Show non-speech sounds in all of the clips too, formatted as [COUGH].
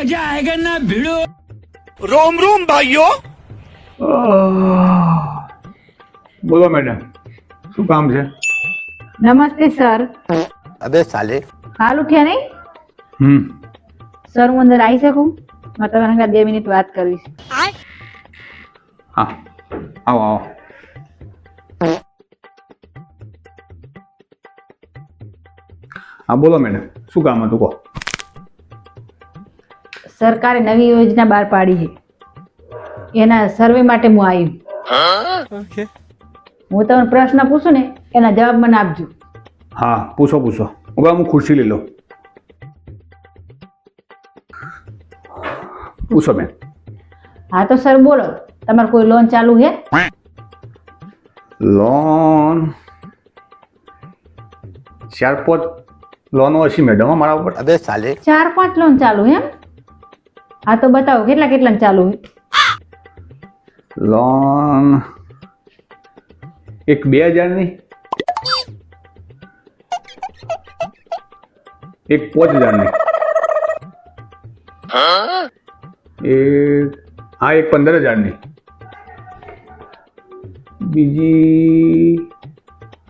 मजा आएगा ना भिड़ो रोम रोम भाइयों બોલો મેડમ શું કામ છે નમસ્તે સર અબે સાલે હાલ ઉઠ્યા નહીં હમ સર હું અંદર આવી શકું મારે તમારા સાથે બે મિનિટ વાત કરવી છે હા આવો આવો હા બોલો મેડમ શું કામ હતું કહો સરકારે નવી યોજના બહાર પાડી છે. એના સર્વે માટે હું આવી. હું તમને પ્રશ્ન પૂછું ને એના જવાબ મને આપજો. હા પૂછો પૂછો. હવે હું ખુરશી લઈ લઉં. પૂછો બેન. હા તો સર બોલો. તમારે કોઈ લોન ચાલુ છે? લોન ચાર પાંચ લોનો હશે મેડમ મારા ઉપર. અબે સાલે. ચાર પાંચ લોન ચાલુ એમ? હા તો બતાવો કેટલા કેટલા ચાલુ છે લોન એક બે હજારની. એક પાંચ હજારની. એક હા એક પંદર હજારની. બીજી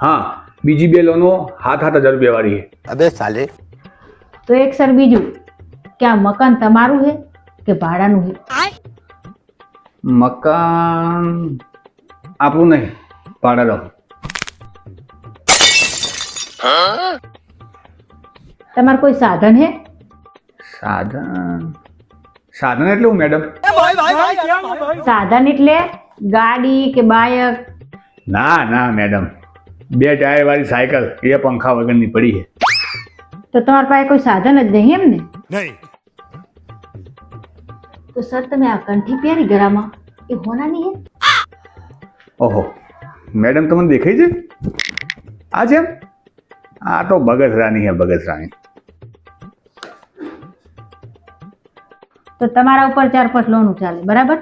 હા બીજી બે લોનો સાત સાત હજાર રૂપિયા વાળી છે. અબે સાલે. તો એક સર બીજું કે આ મકાન તમારું છે? કે ભાડાનું મકાન આપણું નહીં ભાડા તમારે કોઈ સાધન હે? સાધન? સાધન એટલે હું મેડમ? સાધન એટલે ગાડી કે બાયક? ના ના મેડમ. બે ટાયર વાળી સાયકલ એ પંખા વગરની પડી છે. તો તમારી પાસે કોઈ સાધન જ નહીં એમ ને? नहीं તો સર તમે આ કંઠી પહેરી ગરામાં? એ હોનાની હે? ઓહો મેડમ તમને દેખાય છે? આ જેમ? આ તો બગસરાની હે બગસરાની તો તમારા ઉપર ચાર પાંચ લોન ચાલે બરાબર?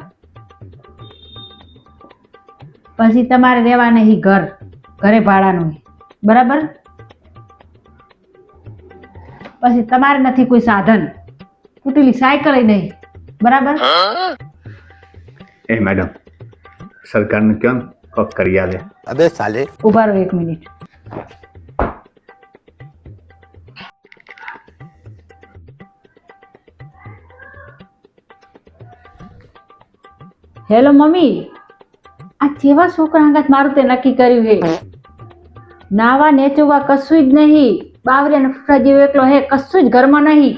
પછી તમારે રહેવા નહીં ઘર ઘરે ભાડાનું બરાબર? પછી તમારે નથી કોઈ સાધન. તૂટેલી સાયકલ નહીં. બરાબર એ મેડમ સરકારને કેમ કોક કરી આલે અબે સાલે ઊભા રહો એક મિનિટ હેલો મમ્મી આ જેવા છોકરા અંગાત મારું તે નક્કી કર્યું હે। નાવા નેચવા કશું જ નહીં. બાવરિયા ને ફૂફડા જેવો એકલો હે કશું જ ઘરમાં નહીં.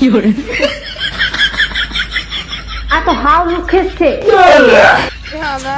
[LAUGHS] [LAUGHS] આ તો હાવ મુખે છે. ચાલો